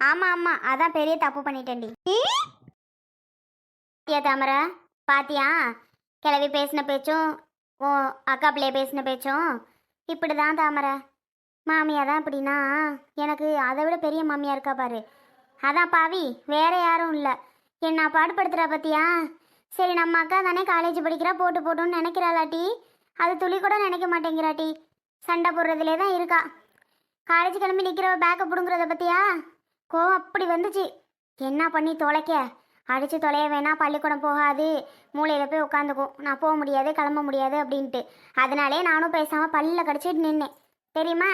ஆமா ஆமா. அதான் பெரிய தப்பு பண்ணிட்டேன்டி. பாத்தியா தாமரை? பாத்தியா? கிளவி பேசின பேச்சும் ஓ அக்கா பிள்ளைய பேசின பேச்சும் இப்படி தான் தாமரை. மாமியா தான் இப்படின்னா எனக்கு அதை விட பெரிய மாமியா இருக்கா பாரு. அதான் பாவி வேற யாரும் இல்லை. என்ன பாடுபடுத்துறா பத்தியா? சரி நம்ம அக்கா தானே காலேஜ் படிக்கிறா போட்டு போட்டுன்னு நினைக்கிறாளாட்டி. அது துளி கூட நினைக்க மாட்டேங்கிறாட்டி. சண்டை போடுறதுலே தான் இருக்கா. காலேஜ் கிளம்பி நிற்கிற பேக்கை பிடுங்குறத பத்தியா? கோவம் அப்படி வந்துச்சு. என்ன பண்ணி தொலைக்க? அடித்து தொலைய வேணா பள்ளிக்கூடம் போகாது. மூளையில் போய் உட்காந்துக்கும் நான் போக முடியாது கிளம்ப முடியாது அப்படின்ட்டு. அதனாலே நானும் பேசாமல் பல்லில் கடிச்சிட்டு நின்னேன். தெரியுமா?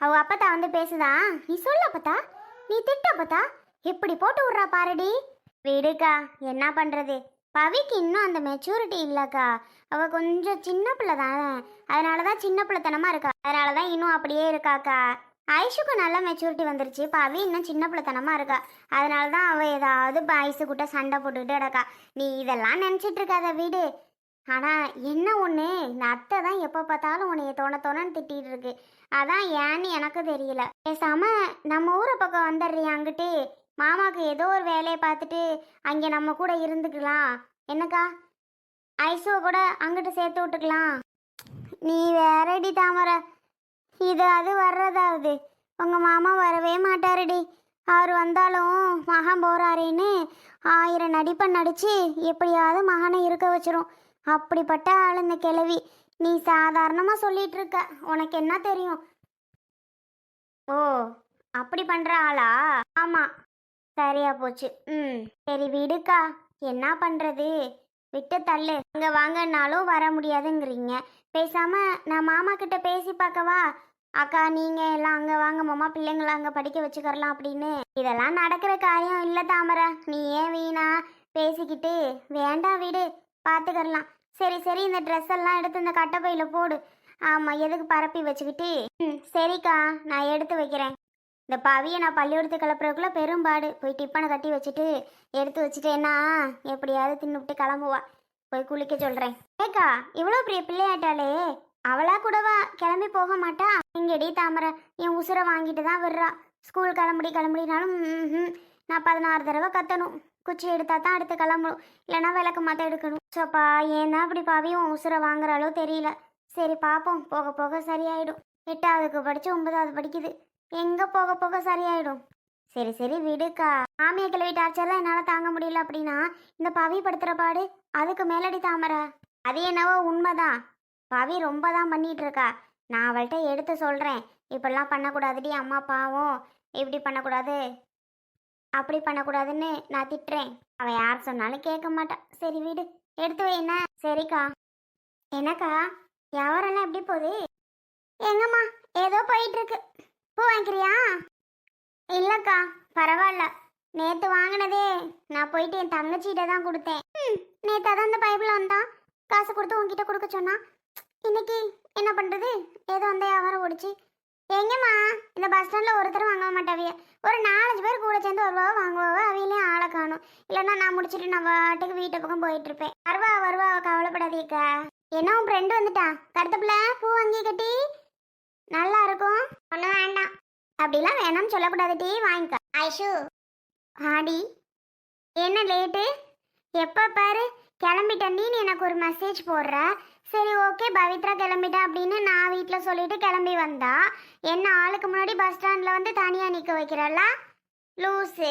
அவ அப்பத்தா வந்து பேசுதா? நீ சொல்ல அப்பத்தா. நீ திட்ட அப்பத்தா. இப்படி போட்டு விட்றா பாருடி. விடுக்கா. என்ன பண்ணுறது பவிக்கு இன்னும் அந்த மெச்சூரிட்டி இல்லைக்கா. அவ கொஞ்சம் சின்ன பிள்ளை தானே. அதனால தான் சின்ன பிள்ளைத்தனமாக இருக்கா. அதனால தான் இன்னும் அப்படியே இருக்காக்கா. ஐஷுக்கு நல்ல மெச்சூரிட்டி வந்துருச்சு. இப்போ பவி இன்னும் சின்ன பிள்ளைத்தனமாக இருக்கா. அதனால தான் அவள் ஏதாவது பாய்ஸு கிட்ட சண்டை போட்டுக்கிட்டு கிடக்கா. நீ இதெல்லாம் நினச்சிட்டு இருக்காத வீடு. ஆனால் என்ன ஒன்று இந்த அத்தை தான் எப்போ பார்த்தாலும் உன்னைய தோண தோணன்னு திட்டிகிட்டு இருக்கு அதான் ஏன்னு எனக்கு தெரியல. பேசாம நம்ம ஊரை பக்கம் வந்துடுறியா அங்கிட்டு. மாமாவுக்கு ஏதோ ஒரு வேலையை பார்த்துட்டு அங்கே நம்ம கூட இருந்துக்கலாம். என்னக்கா? ஐசுவை கூட அங்கிட்டு சேர்த்து விட்டுக்கலாம். நீ வேறடி தாமரை. இது அது வர்றதாவது. உங்கள் மாமா வரவே மாட்டாருடி. அவர் வந்தாலும் மகன் போகிறாரேன்னு ஆயிரம் நடிப்பை நடித்து எப்படியாவது மகனை இருக்க வச்சிரும். அப்படிப்பட்ட ஆள் இந்த கிழவி. நீ சாதாரணமாக சொல்லிட்டு இருக்க உனக்கு என்ன தெரியும்? ஓ அப்படி பண்ணுற ஆளா? ஆமாம் சரியா போச்சு. ம். சரி விடுக்கா. என்ன பண்ணுறது விட்டு தள்ளு. அங்கே வாங்கன்னாலும் வர முடியாதுங்கிறீங்க. பேசாமல் நான் மாமா கிட்ட பேசி பார்க்கவா? அக்கா நீங்க எல்லாம் அங்க வாங்க மாமா பிள்ளைங்களை அங்க படிக்க வச்சுக்கறலாம் அப்படின்னு. இதெல்லாம் நடக்கிற காரியம் இல்ல தாமரை. நீ ஏன் வீணா பேசிக்கிட்டு? வேண்டாம் வீடு பாத்துக்கறலாம். சரி சரி இந்த ட்ரெஸ் எல்லாம் எடுத்து இந்த கட்டப்பையில போடு. ஆமா எதுக்கு பரப்பி வச்சுக்கிட்டு? ம் சரிக்கா நான் எடுத்து வைக்கிறேன். இந்த பவியை நான் பள்ளிக்கூடத்து கிளப்புறதுக்குள்ள பெரும்பாடு. போய் டிப்பனை கட்டி வச்சுட்டு எடுத்து வச்சுட்டேன்னா எப்படியாவது தின்னுவிட்டு கிளம்புவா. போய் குளிக்க சொல்றேன். ஏக்கா இவ்வளோ பெரிய பிள்ளையாட்டாலே அவளா கூடவா கிளம்பி போக மாட்டா? இங்கடி தாமரை என் உசுரை வாங்கிட்டு தான் விடுறா. ஸ்கூல் கிளம்புடி கிளம்புடினாலும் நான் பதினாறு தடவை கத்தணும். குச்சி எடுத்தா தான் அடுத்து கிளம்பணும். இல்லைன்னா விளக்கு மாத்த எடுக்கணும். சோப்பா ஏன் தான் அப்படி பாவியும் உசுரை வாங்குறாளோ தெரியல. சரி பார்ப்போம் போக போக சரியாயிடும். எட்டாவதுக்கு படிச்சு ஒன்பதாவது படிக்குது. எங்க போக போக சரியாயிடும்? சரி சரி விடுக்கா. மாமியை கிளவி டார்ச்சர்லாம் என்னால் தாங்க முடியல அப்படின்னா இந்த பவி படுத்துகிற பாடு அதுக்கு மேலடி தாமரை. அது என்னவோ உண்மைதான். பவி ரொம்ப தான் பண்ணிட்டு இருக்கா நான் அவள்கிட்ட எடுத்து சொல்கிறேன் இப்படிலாம் பண்ணக்கூடாதுடி அம்மா பாவம். இப்படி பண்ணக்கூடாது. அப்படி பண்ணக்கூடாதுன்னு நான் திட்டுறேன். அவள் யார் சொன்னாலும் கேட்க மாட்டா. சரி வீடு. எடுத்து வை என்ன? சரிக்கா. என்னக்கா? வியாபாரம்லாம் எப்படி போகுது? எங்கம்மா? ஏதோ போயிட்டுருக்கு. பூ வாங்கிக்கிறியா? இல்லைக்கா பரவாயில்ல. நேற்று வாங்கினதே. நான் போயிட்டு என் தங்கச்சிகிட்ட தான் கொடுத்தேன். நேற்று அதான் இந்த பைப்பில் வந்தான் காசு கொடுத்து உங்ககிட்ட கொடுக்க சொன்னா. இன்னைக்கு என்ன பண்ணுறது ஏதோ அந்த வியாபாரம் ஓடிச்சு. எங்கம்மா இந்த பஸ் ஸ்டாண்டில் ஒருத்தர் வாங்க மாட்டாவிய ஒரு நாலஞ்சு பேர் கூட சேர்ந்து வருவா வாங்குவா அவையிலையும் ஆளை காணும். இல்லைன்னா நான் முடிச்சிட்டு நான் பாட்டுக்கு வீட்டு பக்கம் போயிட்டு இருப்பேன். வருவா வருவா கவலைப்படாதீக்கா என்ன உன் ஃப்ரெண்டு வந்துட்டா? கருத்தப்பிள்ள பூ வாங்கி கட்டி. நல்லா இருக்கும். ஒன்றும் வேண்டாம். அப்படிலாம் வேணாம்னு சொல்லக்கூடாது டீ வாங்கிக்கா. ஐஷு. ஆடி. என்ன லேட்டு? எப்போ பாரு கிளம்பிட்டேன். நீ எனக்கு ஒரு மெசேஜ் போடுற. சரி ஓகே பவித்ரா கிளம்பிட்டா அப்படின்னு நான் வீட்டில் சொல்லிட்டு கிளம்பி வந்தா. என்ன ஆளுக்கு முன்னாடி பஸ் ஸ்டாண்டில் வந்து தனியாக நிற்க வைக்கிறல்ல? லூஸு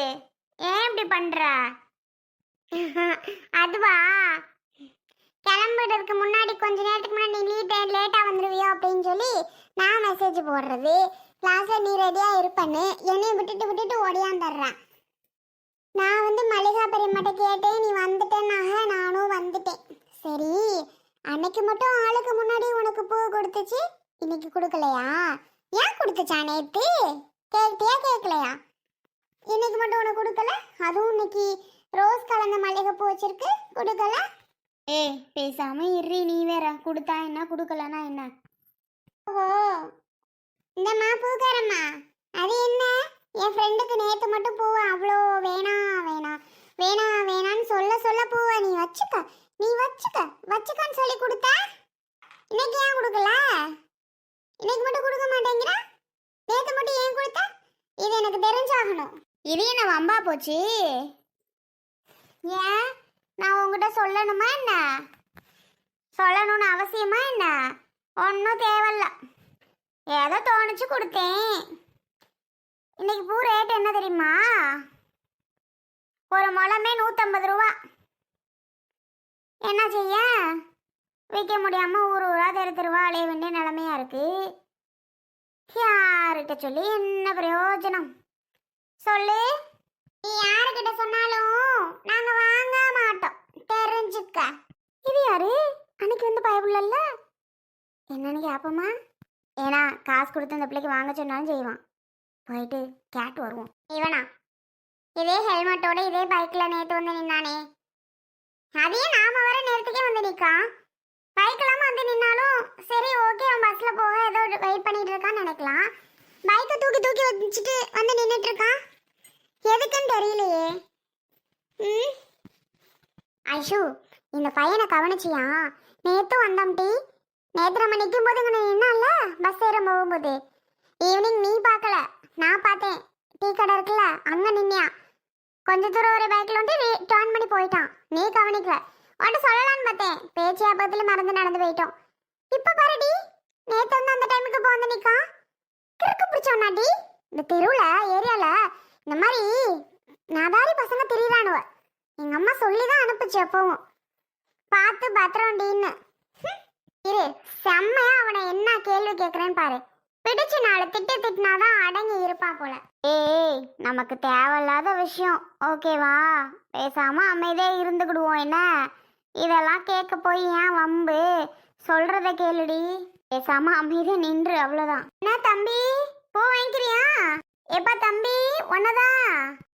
ஏன் இப்படி பண்ணுற அதுவா? கிளம்புறதுக்கு முன்னாடி கொஞ்ச நேரத்துக்கு முன்னாடி நீ லேட்டாக வந்துடுவியோ அப்படின்னு சொல்லி நான் மெசேஜ் போடுறது. கிளாஸில் நீ ரெடியாக இருப்பேன்னு என்னையும் விட்டுட்டு விட்டுட்டு ஓடியாந்துடுறேன். நான் வந்து மளிகா பெரியம்மாட்ட கேட்டேன் நீ வந்துட்டேன்னாக நானும் வந்துட்டேன். சரி அன்னைக்கு மட்டும் ஆளுக்கு முன்னாடி உனக்கு பூ கொடுத்துச்சு? இன்னைக்கு கொடுக்கலையா? ஏன் கொடுத்துச்சா நேத்து? கேட்டியா கேட்கலையா? இன்னைக்கு மட்டும் உனக்கு கொடுக்கல? அதுவும் இன்னைக்கு ரோஸ் கலந்த மல்லிகை பூ வச்சிருக்கு. கொடுக்கல? ஏய் பேசாம இரு நீ வேற. கொடுத்தா என்ன? கொடுக்கலனா என்ன? ஓஹோ. இந்தம்மா பூக்காரம்மா. அது என்ன? என் ஃப்ரெண்டுக்கு நேத்து மட்டும் பூவை அவ்வளோ வேணாம் வேணாம் வேணாம் வேணான்னு சொல்ல சொல்ல பூவை நீ வச்சுக்க. நீ வச்சுக்க வச்சுக்கன்னு சொல்லி கொடுத்த? இன்னைக்கு ஏன் கொடுக்கல? இன்னைக்கு மட்டும் கொடுக்க மாட்டேங்கிற? நேற்று மட்டும் ஏன் கொடுத்த? இது எனக்கு தெரிஞ்சாகணும். இது என்ன வம்பா போச்சு? ஏன்? நான் உங்ககிட்ட சொல்லணுமா என்ன? சொல்லணும்னு அவசியமா என்ன? ஒன்றும் தேவையில்ல. ஏதோ தோணுச்சு கொடுத்தேன். இன்னைக்கு பூ ரேட் என்ன தெரியுமா? ஒரு முளமே நூற்றம்பது ரூபா. என்ன செய்ய? விற்க முடியாமல் ஊர் ஊரா தெரு தெருவா அலைய வேண்டிய நிலமையா இருக்கு. யார்கிட்ட சொல்லி என்ன பிரயோஜனம்? சொல்லு. நீ யாருக்கிட்ட சொன்னாலும் நாங்க வாங்க மாட்டோம். தெரிஞ்சுக்க. இது யாரு? அன்னைக்கு வந்து பயப்புள்ளல்ல என்னன்னு கேட்போமா ஏன்னா காசு கொடுத்து அந்த பிள்ளைக்கு வாங்க சொன்னாலும் செய்வான். போயிட்டு கேட்டு வருவோம். இவனா? இதே ஹெல்மெட்டோட இதே பைக்ல நேற்று வந்து நின்னானே. அதே நாம வர நேரத்துக்கே வந்து நிக்கான் பைக்கெல்லாம் வந்து நின்னாலும் சரி ஓகே அவன் பஸ்ல போக ஏதோ வெயிட் பண்ணிட்டு இருக்கான்னு நினைக்கலாம். பைக்கை தூக்கி தூக்கி வச்சுட்டு வந்து நின்றுட்டு இருக்கான் எதுக்குன்னு தெரியலையே. ம்? ஐஷு இந்த பையனை கவனிச்சியா? நேற்று வந்தோம் டீ. நேற்று நம்ம நிற்கும் போது இங்கே நின்னால பஸ் ஏற போகும்போது. ஈவினிங் நீ பார்க்கல நான் பார்த்தேன். டீ கடை இருக்குல்ல அங்கே நின்னியா? கொஞ்ச தூரம் ஒரு பைக்கில் வந்து டேர்ன் பண்ணி போயிட்டான். நீ கவனிக்கல. உன்கிட்ட சொல்லலான்னு பார்த்தேன். பேச்சு ஆபத்துல மறந்து நடந்து போயிட்டோம். இப்போ பாருடி நேத்து வந்து அந்த டைமுக்கு இப்போ வந்து கிறுக்கு பிடிச்சோன்னாடி இந்த தெருவில் ஏரியாவில் இந்த மாதிரி நாதாரி பசங்க திரியிறானுவ. எங்க அம்மா சொல்லி தான் அனுப்புச்சு எப்பவும். பார்த்து பத்திரம்டின்னு ஹம். இரு செம்மையா அவனை என்ன கேள்வி கேட்குறேன்னு பாரு. பிடிச்சு நாலு திட்டு திட்டினாதான் அடங்கி இருப்பா போல. ஏய் நமக்கு தேவையில்லாத விஷயம். ஓகேவா பேசாம அமைதியா இருந்துக்கிடுவோம் என்ன? இதெல்லாம் கேட்க போய் ஏன் வம்பு? சொல்றத கேளுடி. பேசாம அமைதியா நின்று அவ்வளவுதான். என்ன தம்பி? பூ வாங்கிக்கிறியா? எப்பா தம்பி? ஒன்னதான்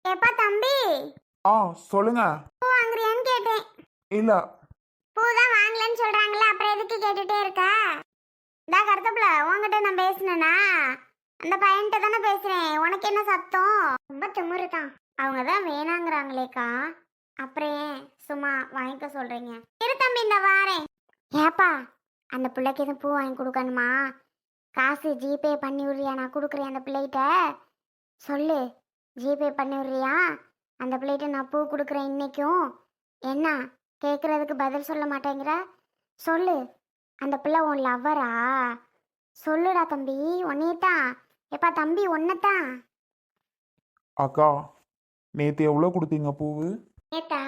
எப்பா தம்பி? ஆ சொல்லுங்க. பூ வாங்குறியான்னு கேட்டேன். இல்ல. பூ தான் வாங்கலன்னு சொல்றாங்களே அப்புறம் எதுக்கு கேட்டுட்டே இருக்க? டா கருத்தப்பில உன்கிட்ட நான் பேசினேனா? அந்த பையன்கிட்ட தானே பேசுறேன். உனக்கு என்ன சத்தம்? ரொம்ப திமிரு தான் அவங்க தான் வேணாங்கிறாங்களேக்கா. அப்புறம் ஏன்? சும்மா வாங்கிக்க சொல்றீங்க. இரு தம்பி இந்த வாரேன். ஏப்பா அந்த பிள்ளைக்கு எதுவும் பூ வாங்கி கொடுக்கணுமா? காசு ஜிபே பண்ணி விடுறியா? நான் கொடுக்குறேன் அந்த பிள்ளைகிட்ட. சொல்லு ஜிபே பண்ணி விடுறியா? அந்த பிள்ளைகிட்ட நான் பூ கொடுக்குறேன் இன்னைக்கும். என்ன கேட்குறதுக்கு பதில் சொல்ல மாட்டேங்கிற? சொல்லு அந்த பிள்ளை உன் லவ்வரா சொல்லுடா தம்பி உன்னையத்தான். எப்பா தம்பி ஒன்னத்தான் அக்கா நேத்து எவ்வளோ கொடுத்தீங்க பூவு? ஏத்தா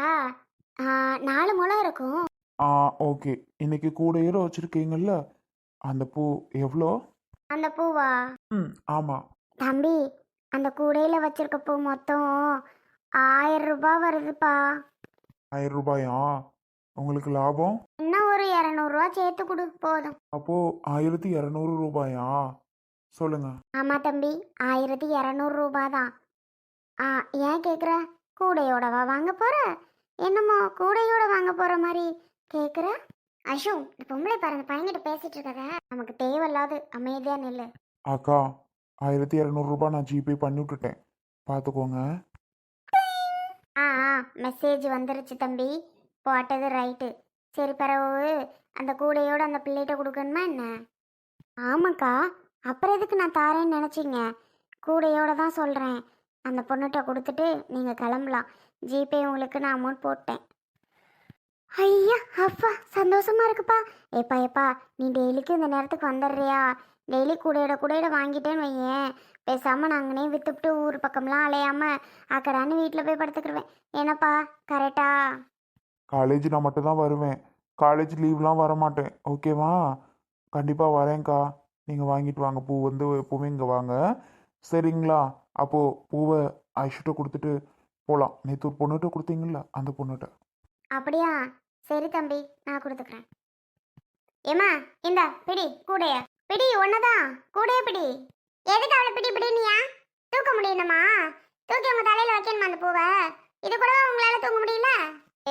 நாலு முளம் இருக்கும். ஆ ஓகே. இன்னைக்கு கூடையோட வச்சிருக்கீங்கல்ல? அந்த பூ எவ்வளோ? அந்த பூவா? ம் ஆமாம் தம்பி அந்த கூடையில் வச்சிருக்க பூ மொத்தம் ஆயிரம் ரூபாய் வருதுப்பா. ஆயிரம் ரூபாயா? உங்களுக்கு லாபம்? இன்னும் ஒரு இரநூறுவா சேர்த்து கொடு போதும். அப்போ ஆயிரத்தி இரநூறு ரூபாயா? சொல்லுங்க. ஆமாம் தம்பி ஆயிரத்தி இரநூறு ரூபா தான் ஆ ஏன் கேட்குற கூடையோடவா வாங்க போகிற என்னமோ கூடையோட வாங்க போகிற மாதிரி கேட்குற அஷு இந்த பொம்பளை பாருங்க பையன்கிட்ட பேசிட்டு இருக்கத. நமக்கு தேவையில்லாது அமைதியாக நில்லு. அக்கா ஆயிரத்தி இரநூறு ரூபாய் நான் ஜிபே பண்ணி விட்டுட்டேன். பார்த்துக்கோங்க ஆ ஆ மெசேஜ் வந்துருச்சு தம்பி. போட்டது ரைட்டு. சரி பிறவு அந்த கூடையோடு அந்த பிள்ளைகிட்ட கொடுக்கணுமா என்ன? ஆமாக்கா அப்புறம் எதுக்கு நான் தாரேன்னு நினச்சிங்க? கூடையோடு தான் சொல்கிறேன் அந்த பொண்ணுகிட்ட கொடுத்துட்டு நீங்கள் கிளம்பலாம். ஜிபே உங்களுக்கு நான் அமௌண்ட் போட்டேன். ஐயா அப்பா சந்தோஷமா இருக்குப்பா. ஏப்பா ஏப்பா நீ டெய்லிக்கும் இந்த நேரத்துக்கு வந்துடுறியா? டெய்லி கூடையோட கூடையோட வாங்கிட்டேன்னு வையேன். பேசாமல் நாங்கனே விற்றுப்புட்டு ஊர் பக்கம்லாம் அலையாமல் அக்கடான்னு வீட்டில் போய் படுத்துக்கிடுவேன் என்னப்பா கரெக்டா காலேஜ் நான் மட்டும் தான் வருவேன். காலேஜ் லீவ்லாம் வர மாட்டேன் ஓகேவா கண்டிப்பாக வரேன்க்கா. நீங்கள் வாங்கிட்டு வாங்க. பூ வந்து எப்போவுமே இங்கே வாங்க. சரிங்களா? அப்போது பூவை ஐஷுட்ட கொடுத்துட்டு போகலாம் நேற்று ஒரு பொண்ணுகிட்ட கொடுத்தீங்களா அந்த பொண்ணுகிட்ட. அப்படியா? சரி தம்பி நான் கொடுத்துக்கிறேன். ஏமா இந்த பிடி கூடைய. பிடி ஒன்னதான் கூடைய பிடி. எதுக்கு அவளை பிடி பிடினியா தூக்க முடியணுமா? தூக்கி உங்க தலையில வைக்கணுமா அந்த பூவை? இது கூட உங்களால தூங்க முடியல?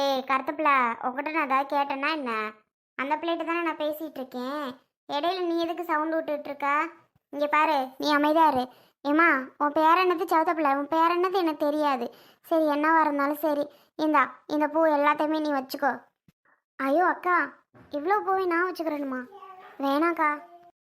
ஏய் கருத்துப்பிள்ள உங்ககிட்ட நான் ஏதாவது கேட்டேன்னா என்ன? அந்த பிள்ளைகிட்ட தானே நான் பேசிகிட்டு இருக்கேன். இடையில நீ எதுக்கு சவுண்ட் விட்டுட்டு இருக்க? இங்கே பாரு நீ அமைதியாரு ஏமா உன் பேர் என்னது சவுத்தப்பிள்ள உன் பேர் என்னது எனக்கு தெரியாது. சரி என்னவா இருந்தாலும் சரி இந்தா இந்த பூ எல்லாத்தையுமே நீ வச்சுக்கோ. ஐயோ அக்கா இவ்வளோ பூவை நான் வச்சுக்கிறேனுமா? வேணாக்கா.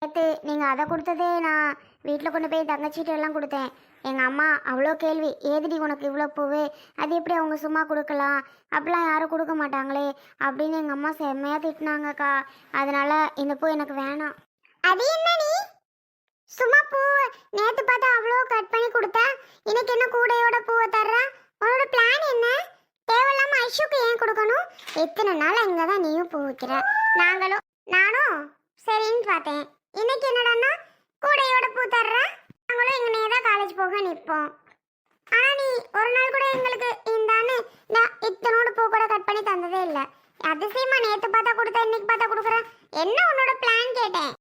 நேற்று நீங்கள் அதை கொடுத்ததே நான் வீட்டில் கொண்டு போய் தங்கச்சிட்டு எல்லாம் கொடுத்தேன். எங்கள் அம்மா அவ்வளோ கேள்வி. ஏதுடி உனக்கு இவ்வளோ பூவு? அது எப்படி அவங்க சும்மா கொடுக்கலாம்? அப்படிலாம் யாரும் கொடுக்க மாட்டாங்களே. அப்படின்னு எங்கள் அம்மா செம்மையாக திட்டினாங்கக்கா. அதனால் இந்த பூ எனக்கு வேணாம். அது என்ன நீ சும்மா பூ? நேத்து பார்த்தா அவ்வளோ கட் பண்ணி கொடுத்தா? இன்னைக்கு என்ன கூடையோட பூவை தர்ற? உன்னோட பிளான் என்ன? தேவையில்லாம ஐஷுக்கு ஏன் கொடுக்கணும்? எத்தனை நாள் இங்கே தான் நீயும் பூ வைக்கிற? நாங்களும் நானும் சரின்னு பார்த்தேன். இன்னைக்கு என்னடான்னா கூடையோட பூ நாங்களும் இங்கனே தான் காலேஜ் போக நிற்போம். ஆனா நீ ஒரு நாள் கூட எங்களுக்கு இந்தான்னு இத்தனோட பூ கூட கட் பண்ணி தந்ததே இல்லை. அதிசயமா நேத்து பார்த்தா கொடுத்த இன்னைக்கு பார்த்தா கொடுக்குற? என்ன உன்னோட பிளான் கேட்டேன்?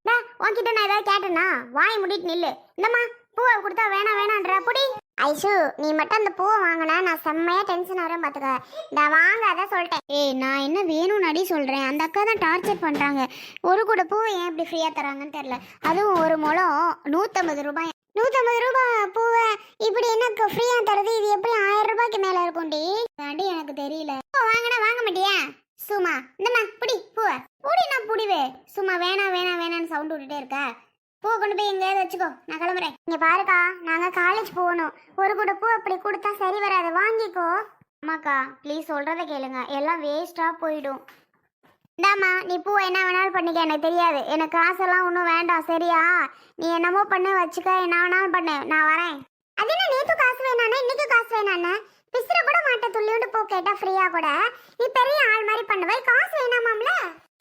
உன்கிட்ட நான் ஏதாவது கேட்டேனா? வாய் முடிட்டு நில்லு. இந்தம்மா பூவை கொடுத்தா வேணாம் வேணான்ற. புடி. ஐஷு நீ மட்டும் அந்த பூவை வாங்கினா நான் செம்மையாக டென்ஷன் வரேன் பார்த்துக்க நான் வாங்காத சொல்லிட்டேன். ஏய் நான் என்ன வேணும்னு அடி சொல்கிறேன் அந்த அக்கா தான் டார்ச்சர் பண்ணுறாங்க ஒரு கூட பூ ஏன் இப்படி ஃப்ரீயாக தராங்கன்னு தெரியல. அதுவும் ஒரு முழம் நூற்றம்பது ரூபாய். நூற்றம்பது ரூபாய் பூவை இப்படி எனக்கு ஃப்ரீயாக தருது? இது எப்படி ஆயிரம் ரூபாய்க்கு மேலே இருக்கும்டி? அடி எனக்கு தெரியல. பூ வாங்கினா வாங்க மாட்டியா? சும்மா. இந்தம்மா புடி பூவை. புடி நான் புடிவே. சும்மா வேணாம் வேணாம் வேணான்னு சவுண்ட் விட்டுட்டே இருக்க? பூ கொண்டு போய் எங்கேயாவது வச்சுக்கோ. நான் கிளம்புறேன். இங்க பாருக்கா நாங்க காலேஜ் போகணும். ஒரு கூட பூ அப்படி கொடுத்தா சரி வராது. வாங்கிக்கோ. அம்மாக்கா ப்ளீஸ் சொல்றத கேளுங்க. எல்லாம் வேஸ்டா போயிடும். இந்தாம்மா நீ பூ என்ன வேணாலும் பண்ணிக்க. எனக்கு தெரியாது. எனக்கு காசெல்லாம் ஒன்றும் வேண்டாம். சரியா? நீ என்னமோ பண்ணு வச்சுக்க. என்ன வேணாலும் பண்ணு. நான் வரேன். அது என்ன நேற்று காசு வேணானே இன்னைக்கு காசு வேணானே பிசுற கூட மாட்ட துள்ளியோண்டு பூ கேட்டா ஃப்ரீயா கூட. நீ பெரிய ஆள் மாதிரி பண்ணுவேன் காசு வேணாமாம்ல?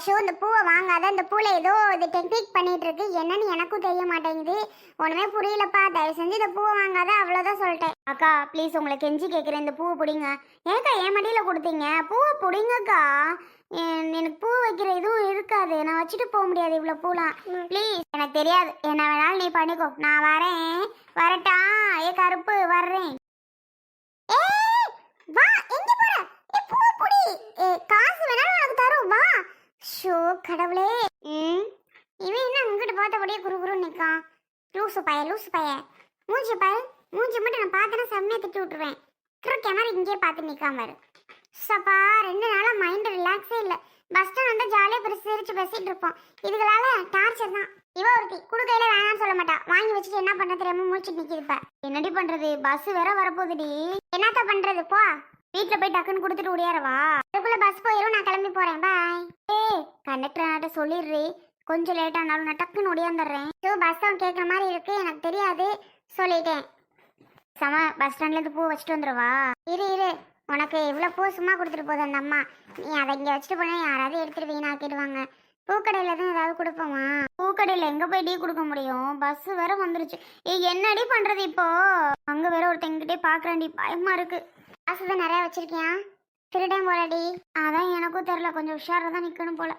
ஷோ இந்த பூவை வாங்காத இந்த பூல ஏதோ இது டெக்னிக் பண்ணிட்டு இருக்கு. என்னன்னு எனக்கும் தெரிய மாட்டேங்குது. ஒண்ணுமே புரியலப்பா. தயவு செஞ்சு இந்த பூவை வாங்காத அவ்வளவுதான் சொல்லிட்டேன். அக்கா ப்ளீஸ் உங்களை கெஞ்சி கேட்குறேன் இந்த பூவை பிடிங்க. ஏக்கா என் மடியில கொடுத்தீங்க. பூவை பிடிங்கக்கா. என்- எனக்கு பூ வைக்கிற இதுவும் இருக்காது. நான் வச்சுட்டு போக முடியாது இவ்வளோ பூலாம். ப்ளீஸ் எனக்கு தெரியாது. என்ன வேணாலும் நீ பண்ணிக்கோ. நான் வரேன். வரட்டா. ஏ கருப்பு வர்றேன். வா எங்க போற? ஏ பூ புடி. ஏ காசு வேணாலும் உனக்கு தரும் வா. ஷோ கடவுளே. ம். இவன் என்ன உங்ககிட்ட பார்த்தபடியே குரு குரு நிற்கான். லூசு பைய லூசு பைய மூஞ்சி பாரு. மூஞ்சி மட்டும் நான் பார்த்தேன்னா செம்மையை திட்டு விட்டுருவேன். திரு கிணறு இங்கேயே பார்த்து நிற்காம இரு. சப்பா ரெண்டு நாளாக மைண்ட் ரிலாக்ஸே இல்லை. பஸ் ஸ்டாண்ட் வந்து ஜாலியாக பெருசு சிரிச்சு பேசிகிட்டு இருப்போம். இதுகளால டார்ச்சர் தான். இவ ஒருத்தி குடுக்கையில வேணாம்னு சொல்ல மாட்டா. வாங்கி வச்சுட்டு என்ன பண்ண ரொம்ப மூச்சு நிற்கிதுப்பா என்னடி பண்ணுறது பஸ் வேற வரப்போகுதுடி. என்னத்த பண்ணுறது போ. வீட்டுல போய் டக்குன்னு கொடுத்துட்டு ஓடியாரவா? அதுக்குள்ள பஸ் போயிரும் நான் கிளம்பி போறேன். பாய் ஏய் கண்டக்டர் நாட்ட சொல்லிடுறே. கொஞ்சம் லேட் ஆனாலும் நான் டக்குன்னு ஓடியாந்துடுறேன். ஸோ பஸ் அவன் கேட்குற மாதிரி இருக்கு எனக்கு தெரியாது. சொல்லிட்டேன். சம பஸ் ஸ்டாண்ட்ல இருந்து பூ வச்சுட்டு வந்துருவா. இரு இரு. உனக்கு இவ்வளோ பூ சும்மா கொடுத்துட்டு போகுது அந்த அம்மா. நீ அதை இங்கே வச்சுட்டு போனா யாராவது எடுத்துட்டு வீணாக்கிடுவாங்க பூக்கடையில் தான் ஏதாவது கொடுப்போமா? பூக்கடையில் எங்கே போய் டீ கொடுக்க முடியும்? பஸ் வேற வந்துருச்சு. ஏ என்னடி பண்ணுறது இப்போ? அங்கே வேற ஒருத்தங்கிட்டே பார்க்குறேன்டி பயமா இருக்கு. காசு தான் நிறையா வச்சிருக்கியா? திருடன் போலடி. அதான் எனக்கும் தெரில கொஞ்சம் உஷாராக தான் நிற்கணும் போல.